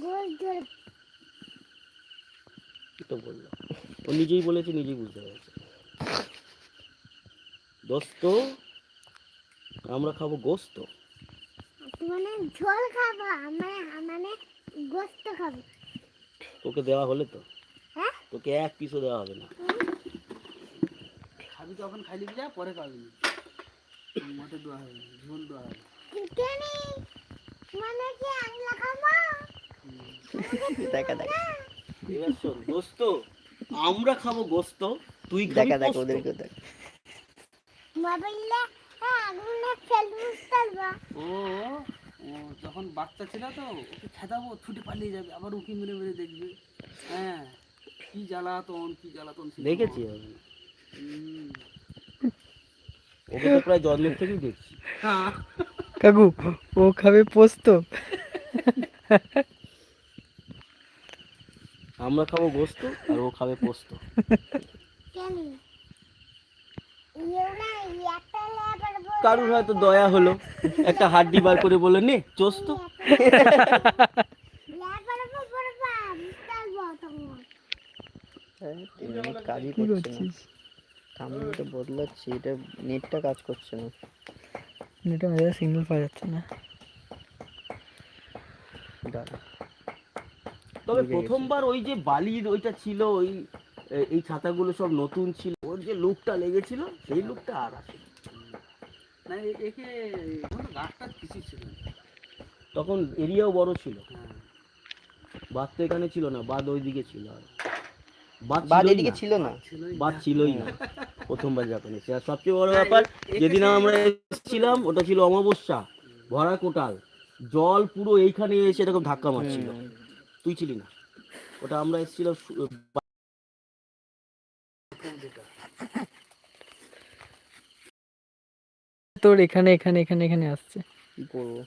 গোল তো বলল? ও নিজেই বলেছে নিজেই বুঝতে পেরেছে। দোস্ত আমরা খাব গোস্ত। মানে ঝোল খাব আমরা মানে গোস্ত খাব। তোকে দেওয়া হলে তো। হ্যাঁ? তোকে এক পিসও দেওয়া হবে না। খাবি তখন খাইলি যা পরে খাবি। মতে দেওয়া হবে ঝোল দেওয়া হবে। মানে কি আমরা খাব? দেখা দেখা। এবার শোন দোস্ত আমরা খাব গোস্ত তুই খাবি দেখা দেখা ওদেরকে দেখ। মোবাইলে আগুনে ফেলব ফেলব ও ও যখন বাচ্চা ছিল তো ওকে খেদাবো ছুটে পালিয়ে যাবে আবার উকি মেরে মেরে দেখবে। হ্যাঁ কি জ্বালাতন কি জ্বালাতন দেখেছি আমি। ওকে তো প্রায় জন্মের থেকেই দেখছি। হ্যাঁ। কাকু ও খাবে পোস্ত? আমরা খাব গোস্ত আর ও খাবে পোস্ত। কারুর হয়তো দয়া হলো। একটা হাড্ডি বার করে বলে নে চোস্ত লেবার বলবা কাজই করছে না। বদলাচ্ছি এটা নেটটা কাজ করছে না। নেটে মেজাজ সিগন্যাল পাওয়া যাচ্ছে না। দাঁড়া। তবে প্রথমবার ওই যে বালির ওইটা ছিল ওই এই ছাতাগুলো সব নতুন ছিল। ওর যে লুকটা লেগেছিল সেই লুকটা আর আসে না একে গাছটা কিছু ছিল। তখন এরিয়াও বড় ছিল। হ্যাঁ। বাদ তো এখানে ছিল না বাদ ওইদিকে ছিল আর। বাদ বাদ ছিলই এদিকে ছিল না? বাদ ছিলই না। প্রথমবার যখন এসে আর সবচেয়ে বড় ব্যাপার যেদিন আমরা এসেছিলাম ওটা ছিল অমাবস্যা ভরা কোটাল জল পুরো এইখানে এসে এরকম ধাক্কা মারছিল। তুই ছিলি না। ওটা আমরা এসেছিলাম তোর এখানে এখানে এখানে এখানে আসছে। কি করব?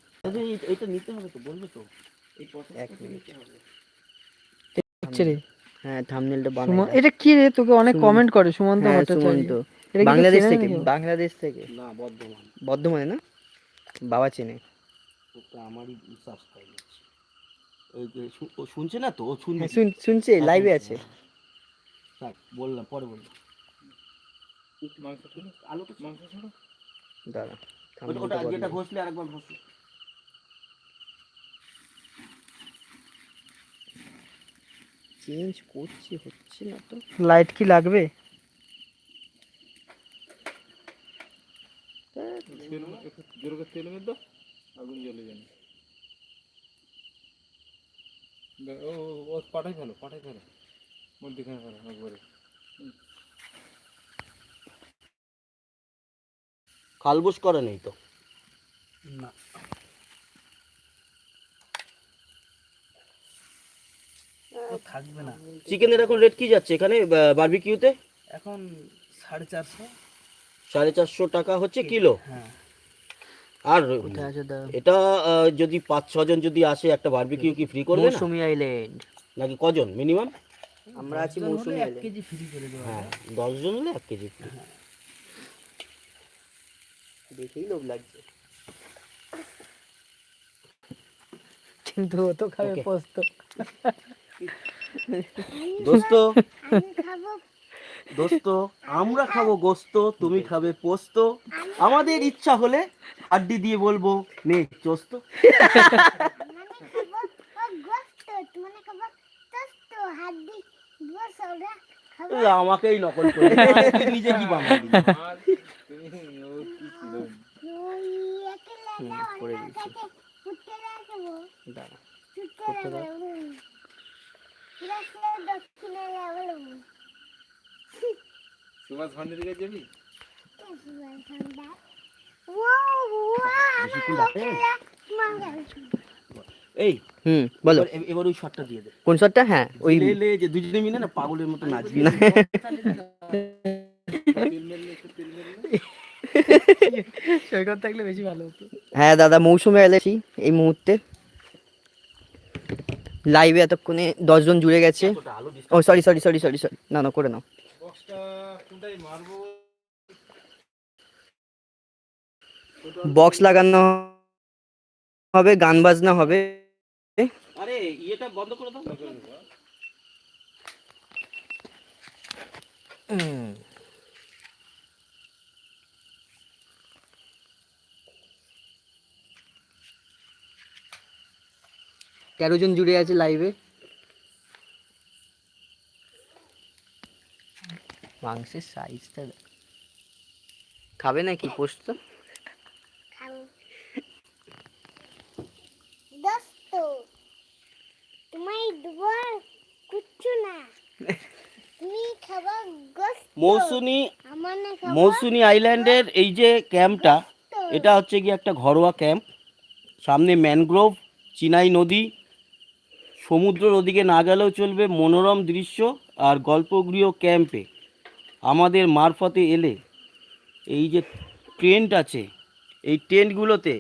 এই- নিতে হবে তো বলবে তো। এক মিনিট। নিতে হবে। হচ্ছে রে। হ্যাঁ থামনেলটা বানাই এটা কি রে? তোকে অনেক কমেন্ট করে সুমন্ত হ্যাঁ, ভট্টাচার্য। এটা বাংলাদেশ থেকে বাংলাদেশ থেকে। না বর্ধমান। বর্ধমানে না? বাবা চেনে। আমারই ও শুনছে না তো? ও শুনবে হ্যাঁ, শুন- শুনছে লাইভে আছে। হ্যাঁ। থাক, বললাম পরে বললাম। আলোটা দাঁড়া ওটা- thumbnail ওটা টা যেটা বদলাই। ঘষলে আরেকবার ঘষো। চেঞ্জ করছি হচ্ছে না তো। লাইট কি লাগবে? পাঠাই ফেলো পাঠাই ফেলো। মধ্যখানে ফেলো একবারে। খালবুস করে নেই তো? না। থাকবে না। চিকেনের এখন রেট কি যাচ্ছে এখানে বারবিকিউতে এখন সাড়ে চারশো। সাড়ে চারশো টাকা হচ্ছে কিলো? হ্যাঁ। আর এটা যদি পাঁচ ছজন যদি আসে একটা বারবিকিউ কি ফ্রি করবে মৌসুমি আইল্যান্ড নাকি কজন মিনিমাম আমরা আছি মৌসুমি এক আইল্যান্ড কেজি ফ্রি করে দেওয়া হ্যাঁ হবে। দশজন হলে এক কেজি ফ্রি দেখেই লোভ লাগছে। কিন্তু ও তো খাবে পোস্ত। দোস্ত। আমি খাব দোস্ত আমরা খাব গোস্ত তুমি খাবে পোস্ত। আমাদের ইচ্ছা হলে আড্ডি দিয়ে বলব নে চোস্ত। মানে মানে আমাকেই নকল করে। নিজে কি বানাবি ওই একে লাগা করে অন্য দিচ্ছি। কাছে ফুটে রাখব দাঁড়া ফুটে করতে দাও। রাখব রাখলে দক্ষিণে যাব সুভাষ ভান্ডারের কাছে যাবি ঠান্ডা ওয়াও ওয়াও বেশিক্ষণ রাখে? মাঙ্গা এই হুম বলো এবার- এবার ওই শটটা দিয়ে দে। কোন শটটা? হ্যাঁ ওই লে লে যে দুজনে মিলে না পাগলের মতো নাচবি। সৈকত থাকলে বেশি ভালো হতো। হ্যাঁ দাদা মৌসুমি আইল্যান্ড এই মুহূর্তে। লাইভে এতক্ষণে দশজন জুড়ে গেছে। ও sorry sorry sorry sorry sorry না না করে নাও। বক্সটা কোনটাই মারবো? বক্স লাগানো হবে গান বাজনা হবে। আরে, ইয়েটা বন্ধ করে দাও তেরো জন জুড়ে আছে লাইভে মাংসের সাইজটা খাবে নাকি পোস্ত খাব দোস্ত তোমায় দেবো কিচ্ছু না তুমি খাব গোস্ত মৌসুনি মৌসুনি আইল্যান্ডের এই যে ক্যাম্পটা, এটা হচ্ছে কি একটা ঘরোয়া ক্যাম্প। সামনে ম্যানগ্রোভ, চিনাই নদী, সমুদ্রের ওদিকে না গেলেও চলবে মনোরম দৃশ্য আর গল্পগৃহ ক্যাম্পে। আমাদের মারফতে এলে এই যে টেন্ট আছে, এই টেন্টগুলোতে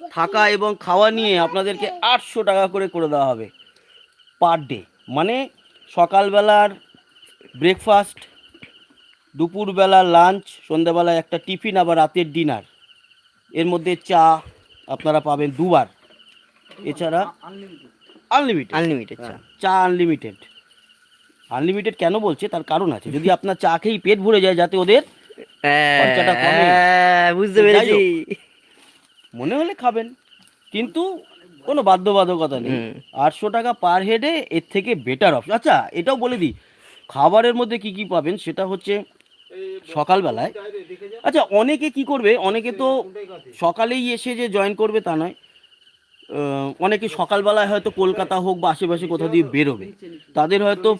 থাকা এবং খাওয়া নিয়ে আপনাদেরকে আটশো টাকা করে করে দেওয়া হবে পার ডে। মানে সকালবেলার ব্রেকফাস্ট দুপুরবেলা লাঞ্চ সন্ধ্যাবেলায় একটা টিফিন আবার রাতের ডিনার এর মধ্যে চা আপনারা পাবেন দুবার। এছাড়া আনলিমিটেড আনলিমিটেড চা। চা আনলিমিটেড আনলিমিটেড কেন বলছে? তার কারণ আছে। যদি আপনার চা খেয়েই পেট ভরে যায় যাতে ওদের খরচাটা কমে। হ্যাঁ, বুঝতে পেরেছি। মনে হলে খাবেন। কিন্তু কোনো বাধ্যবাধকতা নেই। আটশো টাকা পার হেডে এর থেকে বেটার অপশন আচ্ছা এটাও বলে দিই। খাবারের মধ্যে কি কি পাবেন? সেটা হচ্ছে সকালবেলায়। আচ্ছা অনেকে কি করবে, অনেকে তো সকালেই এসে যে জয়েন করবে তা নয়। অনেকে সকালবেলায় হয়তো কলকাতা হোক বা আশেপাশে কোথাও দিয়ে বেরোবে। তাদের হয়তো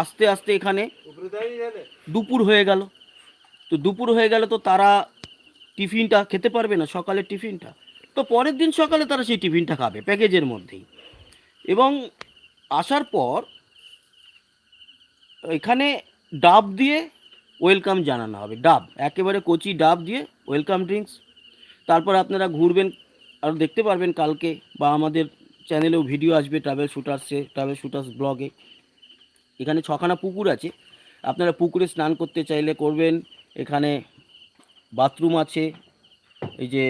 আস্তে আস্তে এখানে দুপুর হয়ে গেল। তো দুপুর হয়ে গেলে তো তারা টিফিনটা খেতে পারবে না সকালের টিফিনটা। তো পরের দিন সকালে তারা সেই টিফিনটা খাবে প্যাকেজের মধ্যেই। এবং আসার পর এখানে ডাব দিয়ে ওয়েলকাম জানানো হবে। ডাব একেবারে কচি ডাব দিয়ে ওয়েলকাম ড্রিঙ্কস। তারপর আপনারা ঘুরবেন আর দেখতে পারবেন কালকে বা আমাদের চ্যানেলেও ভিডিও আসবে ট্রাভেল শুটার্সে ট্রাভেল শুটার্স ব্লগে। এখানে ছখানা পুকুর আছে। আপনারা পুকুরে স্নান করতে চাইলে করবেন। এখানে বাথরুম আছে এই যে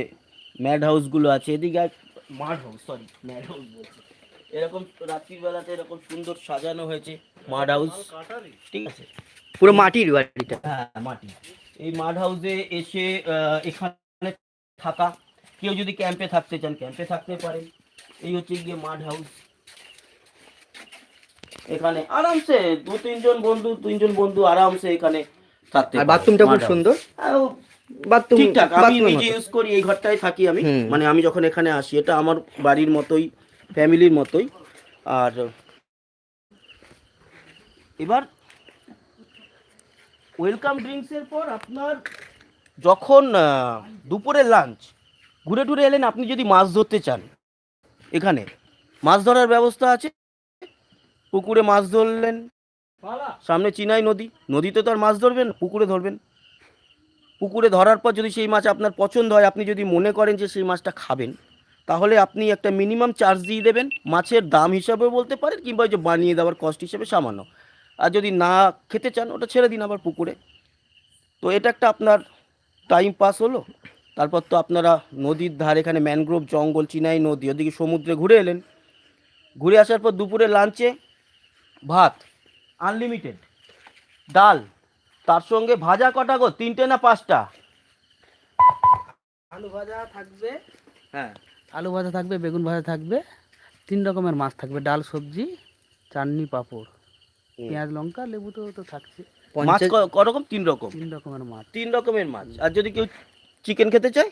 ম্যাড হাউসগুলো আছে। এদিকে mud house sorry mad house বলছে। এরকম রাত্রিবেলাতে এরকম সুন্দর সাজানো হয়েছে মাড হাউস। ঠিক আছে। পুরো মাটির বাড়িটা। হ্যাঁ মাটি। এই মাড হাউসে এসে এখানে থাকা। কেউ যদি ক্যাম্পে থাকতে চান ক্যাম্পে থাকতে পারেন এই হচ্ছে গিয়ে মাড হাউস এখানে আরামসে দু তিনজন বন্ধু তিনজন বন্ধু আরামসে এখানে থাকতে আর বাথরুমটা খুব সুন্দর। বাথরুম ঠিকঠাক আমি নিজে ইউজ করি এই ঘরটায় থাকি আমি। মানে আমি যখন এখানে আসি এটা আমার বাড়ির মতোই ফ্যামিলির মতোই। আর এবার ওয়েলকাম ড্রিঙ্কসের পর আপনার যখন দুপুরের লাঞ্চ ঘুরে টুরে এলেন আপনি যদি মাছ ধরতে চান এখানে মাছ ধরার ব্যবস্থা আছে। পুকুরে মাছ ধরলেন। সামনে চিনাই নদী। নদীতে তো আর মাছ ধরবেন পুকুরে ধরবেন। পুকুরে ধরার পর যদি সেই মাছ আপনার পছন্দ হয় আপনি যদি মনে করেন যে সেই মাছটা খাবেন তাহলে আপনি একটা মিনিমাম চার্জ দিয়ে দেবেন। মাছের দাম হিসাবে বলতে পারেন কিংবা ওই যে বানিয়ে দেওয়ার কস্ট হিসেবে সামান্য। আর যদি না খেতে চান ওটা ছেড়ে দিন আবার পুকুরে। তো এটা একটা আপনার টাইম পাস হলো। তারপর তো আপনারা নদীর ধার এখানে ম্যানগ্রোভ জঙ্গল চিনাই নদী ওদিকে সমুদ্রে ঘুরে এলেন। ঘুরে আসার পর দুপুরে লাঞ্চে ভাত আনলিমিটেড ডাল তার সঙ্গে ভাজা কটা গো? তিনটে না পাঁচটা? আলু ভাজা থাকবে। হ্যাঁ। আলু ভাজা থাকবে বেগুন ভাজা থাকবে। তিন রকমের মাছ থাকবে ডাল সবজি চাটনি পাঁপড়। পেঁয়াজ লঙ্কা লেবু তো তো থাকছে। মাছ ক- করকম? তিন রকম? তিন রকমের মাছ। তিন রকমের মাছ। আর যদি কেউ চিকেন খেতে চায়?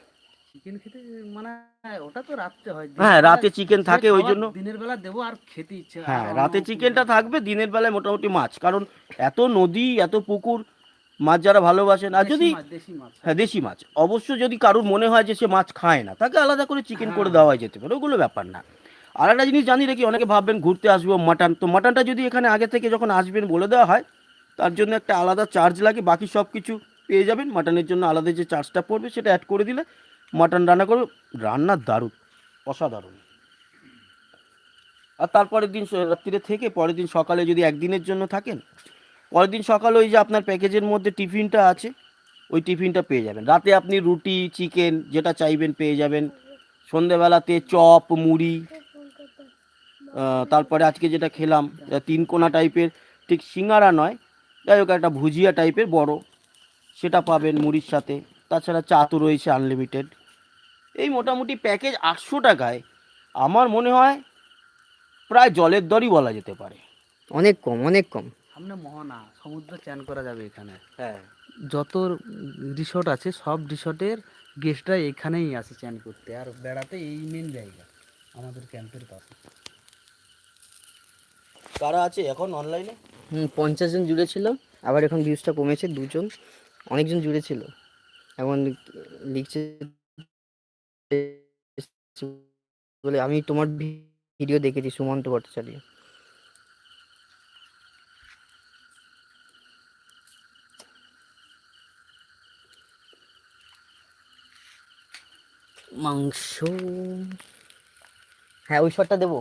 চিকেন খেতে মানে ওটা তো রাত্রে হয়। হ্যাঁ রাতে চিকেন থাকে ওই জন্য। দিনের বেলা দেবো আর খেতে ইচ্ছে হ্যাঁ। রাতে চিকেনটা থাকবে দিনের বেলায় মোটামুটি মাছ। কারণ এত নদী এত পুকুর মাছ যারা ভালোবাসেন আর যদি মাছ, দেশি মাছ। হ্যাঁ দেশি মাছ। অবশ্য যদি কারোর মনে হয় যে সে মাছ খায় না তাকে আলাদা করে চিকেন করে দেওয়া যেতে পারে। ওগুলো ব্যাপার না। আর একটা জিনিস জানি রেখি অনেকে ভাববেন ঘুরতে আসব মাটন তো মাটনটা যদি এখানে আগে থেকে যখন আসবেন বলে দেওয়া হয়, তার জন্য একটা আলাদা চার্জ লাগে, বাকি সব কিছু পেয়ে যাবেন। মাটনের জন্য আলাদা যে চার্জটা পড়বে, সেটা অ্যাড করে দিলে মাটন রান্না করবে। রান্না দারুণ, অসাধারণ। আর তারপরের দিন রাত্রিরে থেকে পরের দিন সকালে যদি একদিনের জন্য থাকেন, পরের দিন সকালে ওই যে আপনার প্যাকেজের মধ্যে টিফিনটা আছে, ওই টিফিনটা পেয়ে যাবেন। রাতে আপনি রুটি, চিকেন, যেটা চাইবেন পেয়ে যাবেন। সন্ধেবেলাতে চপ, মুড়ি তারপরে আজকে যেটা খেলাম তিন কোনা টাইপের ঠিক সিঙ্গারা নয় যাই হোক একটা ভুজিয়া টাইপের বড় সেটা পাবেন মুড়ির সাথে। তাছাড়া চা তো রয়েছে আনলিমিটেড এই মোটামুটি প্যাকেজ আটশো টাকায় আমার মনে হয় প্রায় জলের দরই বলা যেতে পারে। অনেক কম অনেক কম। সামনে মোহনা সমুদ্র চ্যান করা যাবে এখানে। হ্যাঁ। যত রিসোর্ট আছে সব রিসোর্টের গেস্টরা এখানেই আসে চ্যান করতে আর বেড়াতে এই মেন জায়গা আমাদের ক্যাম্পের পাশে। কারা আছে এখন অনলাইনে হুম, পঞ্চাশ জন জুড়ে ছিল, আবার এখন ভিউজটা কমেছে দুজন, অনেকজন জুড়ে ছিল। এখন লিখছে বলে, আমি তোমার ভিডিও দেখেছি সুমন্ত ভট্টাচার্য। মাংস হ্যাঁ ওই শটটা দেবো।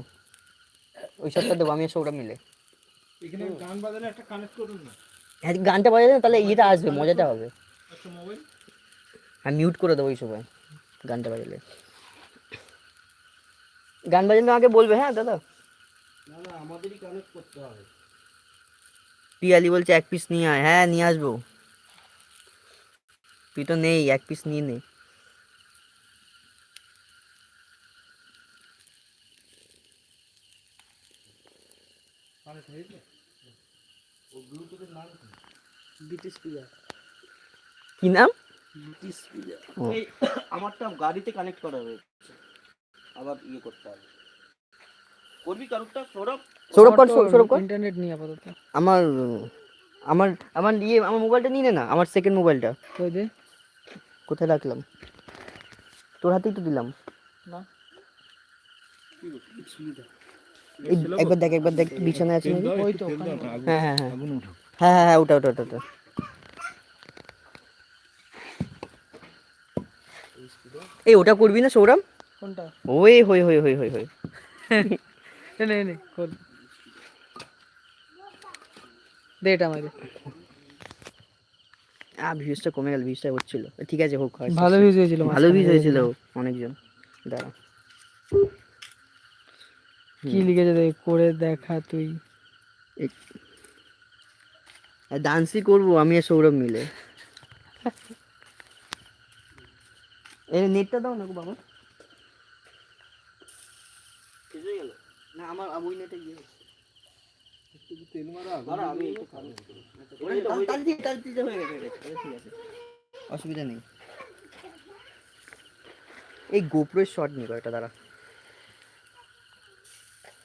ওই শটটা দেবো আমি ওটা মিলে। এখানে গান বাজালে একটা কানেক্ট করুন না? হ্যাঁ গানটা বাজালে তাহলে ইয়েটা আসবে মজাটা হবে। মোবাইল আর মিউট করে দেবো ওই সময় গানটা বাজালে। গান বাজালে আমাকে বলবে হ্যাঁ দাদা। না না আমাদেরই কানেক্ট করতে হবে। পিয়ালি বলছে এক পিস নিয়ে আয়। হ্যাঁ নিয়ে আসব। তুই তো নেই এক পিস নিয়ে নে কানেক্ট হয়েছে ও ব্লুটুথের নাম কি? ব্রিটিশ পিজা কি নাম? ব্রিটিশ পিজা এই আমারটা গাড়িতে কানেক্ট করা রয়েছে আবার ইয়ে করতে হবে। করবি কারোরটা? সৌরভ? সৌরভ কর সৌরভ কর ইন্টারনেট নিয়ে আপাতত। আমার আমার আমার ইয়ে আমার মোবাইলটা নিয়ে নে না আমার সেকেন্ড মোবাইলটা। কই দে? কোথায় রাখলাম? তোর হাতেই তো দিলাম। সুবিধা এই একবার দেখ একবার দেখ বিছানায় আছে নাকি? ওই তো হ্যাঁ হ্যাঁ হ্যাঁ। হ্যাঁ হ্যাঁ হ্যাঁ ওটা ওটা ওটা ওটা এই ওটা করবি না সৌরভ? কোনটা? ওই হই হই হই হই হই এনে এনে খোল। দে এটা আমাকে আ ভিউজটা কমে গেল ভিউজটা হচ্ছিল। ঠিক আছে হোক ভালো ভিউজ হয়েছিল ভালো ভিউজ। হয়েছিল অনেকজন। দাঁড়া। কি লিখেছে দেখ করে দেখা তুই। ডান্সই করব আমি আর সৌরভ মিলে। এই নেটটা দাও না গো বাবা। গেল? না আমার ওই নেটে তেল মারা আমি আছে। অসুবিধা নেই। এই গোপ্রোর শট নিয়ে কয়েকটা দাঁড়া।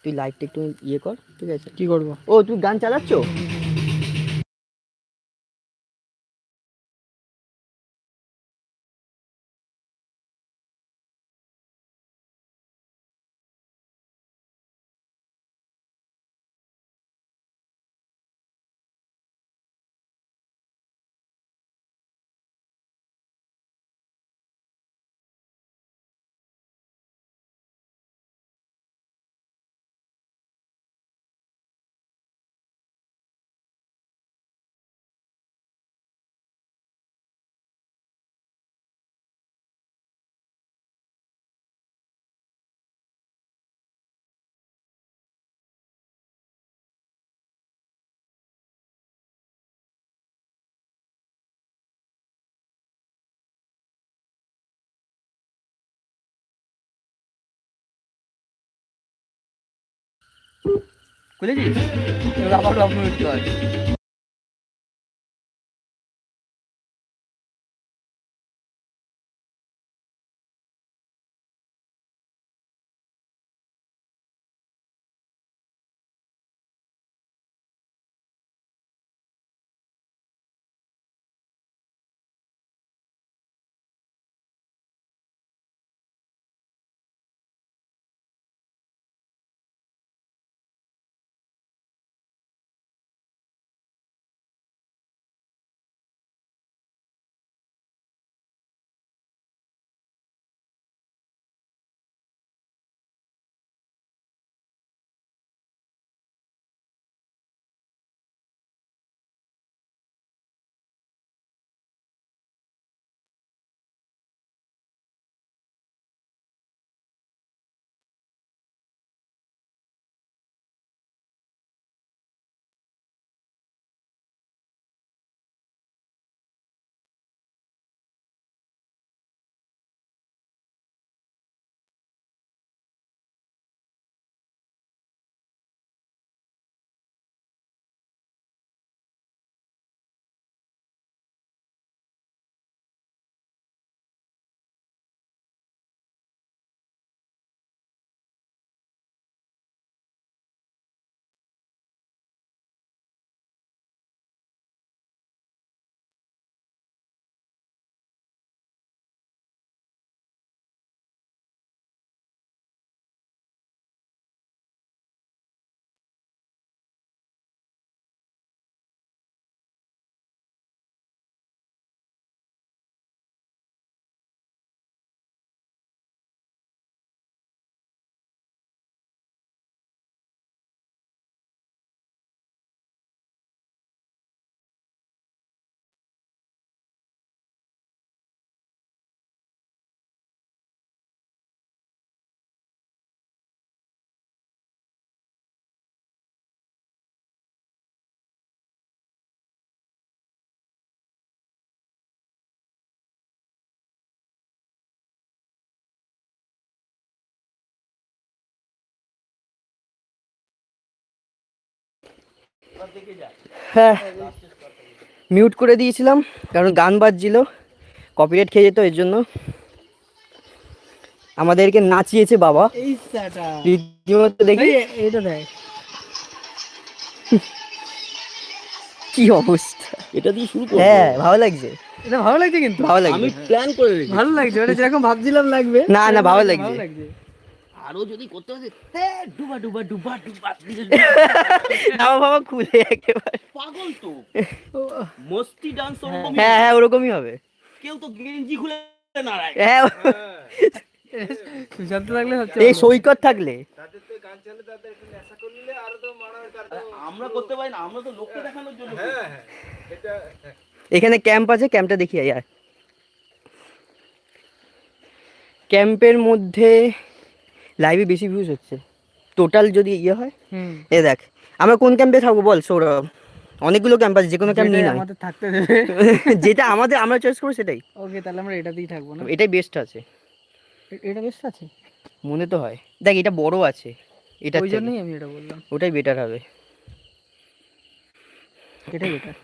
তুই লাইটটা একটু ইয়ে কর ঠিক আছে? কি করব? ও তুই গান চালাচ্ছ? খুলেছিস আবার মিনিট কর হ্যাঁ। মিউট করে দিয়েছিলাম কারণ গান বাজছিল কপিরাইট খেয়ে যেত এর জন্য। আমাদেরকে নাচিয়েছে বাবা। এই সাটা রীতিমতো দেখি। কি অবস্থা? এটা দিয়ে শুরু হ্যাঁ ভালো লাগছে। এটা ভালো লাগছে কিন্তু। ভালো আমি লাগছে প্ল্যান করে ভালো লাগছে মানে যেরকম ভাবছিলাম লাগবে। না, না, ভালো লাগছে। আরও যদি করতে হয় ডুবা ডুবা ডুবা ডুবা আমার বাবা খুলে একেবারে। পাগল তো। মস্তি ডান্স হ্যাঁ হ্যাঁ ওরকমই হবে। কেউ তো গেঞ্জি খুলে নাড়ায়। হ্যাঁ সুশান্ত হচ্ছে এই সৈকত থাকলে। তাদের তো গান চালে তাদের একটু নেশা করলে আরও তো মারার কারণ আমরা করতে পারি না আমরা তো লোককে দেখানোর জন্য হ্যাঁ হ্যাঁ এখানে ক্যাম্প আছে ক্যাম্পটা দেখি আয়। ক্যাম্পের মধ্যে লাইভে বেশি ভিউজ হচ্ছে। টোটাল যদি ইয়ে হয় হুম। এ দেখ আমরা কোন ক্যাম্পে থাকব বল সৌরভ? অনেকগুলো ক্যাম্প আছে যে কোনো ক্যাম্প নিয়ে নয় আমাদের থাকতে দেবে। যেটা আমাদের আমরা চয়েস করব সেটাই। ওকে তাহলে আমরা এটাতেই থাকব না? এটাই বেস্ট আছে। এটা বেস্ট আছে? মনে তো হয়। দেখ এটা বড় আছে। এটা ওই জন্যই আমি এটা বললাম। ওটাই বেটার হবে। এটাই বেটার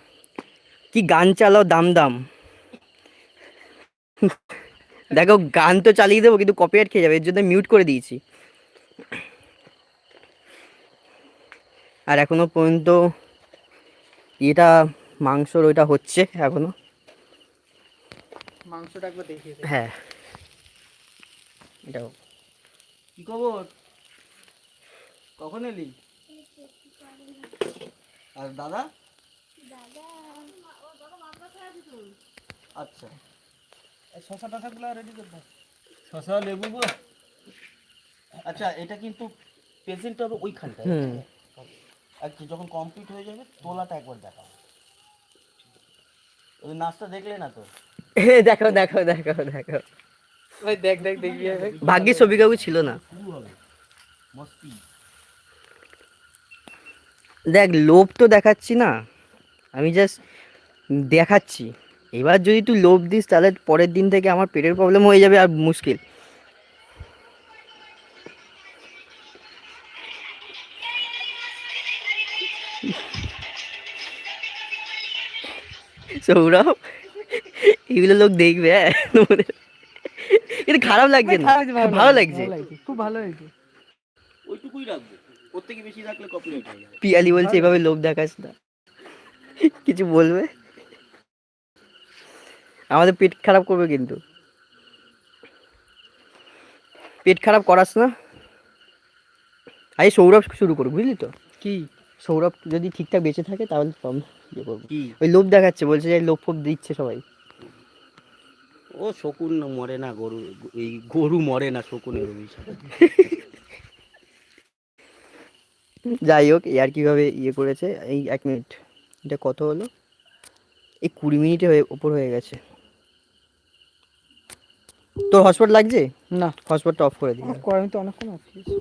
কি গান চালাও দাম দাম। দেখো গান তো চালিয়ে দেবো কিন্তু কপিরাইট খেয়ে যাবে এর জন্য মিউট করে দিয়েছি। আর এখনও পর্যন্ত এটা মাংসর ওইটা হচ্ছে এখনও। মাংসটা একবার দেখিয়ে হ্যাঁ। এটাও। কি খবর? কখন এলি? আর দাদা আচ্ছা। শশা টশাগুলো রেডি করতে শশা লেবু আচ্ছা এটা কিন্তু পেশেন্ট হবে ওইখানটায়। আচ্ছা যখন কমপ্লিট হয়ে যাবে তোলাটা একবার দেখাও। ওই নাচটা দেখলে না তো? দেখো দেখো দেখো দেখো ভাই দেখ দেখ। দেখবি ভাই ভাগ্যে ছবি কাকু ছিল না। মস্তি। দেখ লোভ তো দেখাচ্ছি না। আমি জাস্ট দেখাচ্ছি। এবার যদি তুই লোভ দিস তাহলে পরের দিন থেকে আমার পেটের প্রবলেম হয়ে যাবে আর মুশকিল। সৌরভ এগুলো লোক দেখবে হ্যাঁ? তোমাদের এটা খারাপ লাগছে না? ভালো লাগছে খুব ভালো হয়েছে। ওইটুকুই রাখব। ওর থেকে বেশি রাখলে কপিরাইট হয়ে যাবে। পিয়ালি বলছে এভাবে লোভ দেখাস না। কিছু বলবে? আমাদের পেট খারাপ করবে কিন্তু। পেট খারাপ করাস না। আরে সৌরভ শুরু করুক বুঝলি তো? কি? সৌরভ যদি ঠিকঠাক বেঁচে থাকে তাহলে প্রবলেম ইয়ে করব। ওই লোভ দেখাচ্ছে বলছে যে লোভ ফোভ দিচ্ছে সবাই। ও শকুন মরে না গরু এই গরু মরে না শকুনের যাই হোক আর কীভাবে ইয়ে করেছে এই এক মিনিট। এটা কত হলো? এই কুড়ি মিনিটে হয়ে ওপর হয়ে গেছে। তোর হটস্পট লাগছে? না। হটস্পটটা অফ করে দিই। আমি তো অনেকক্ষণ অফ দিয়েছি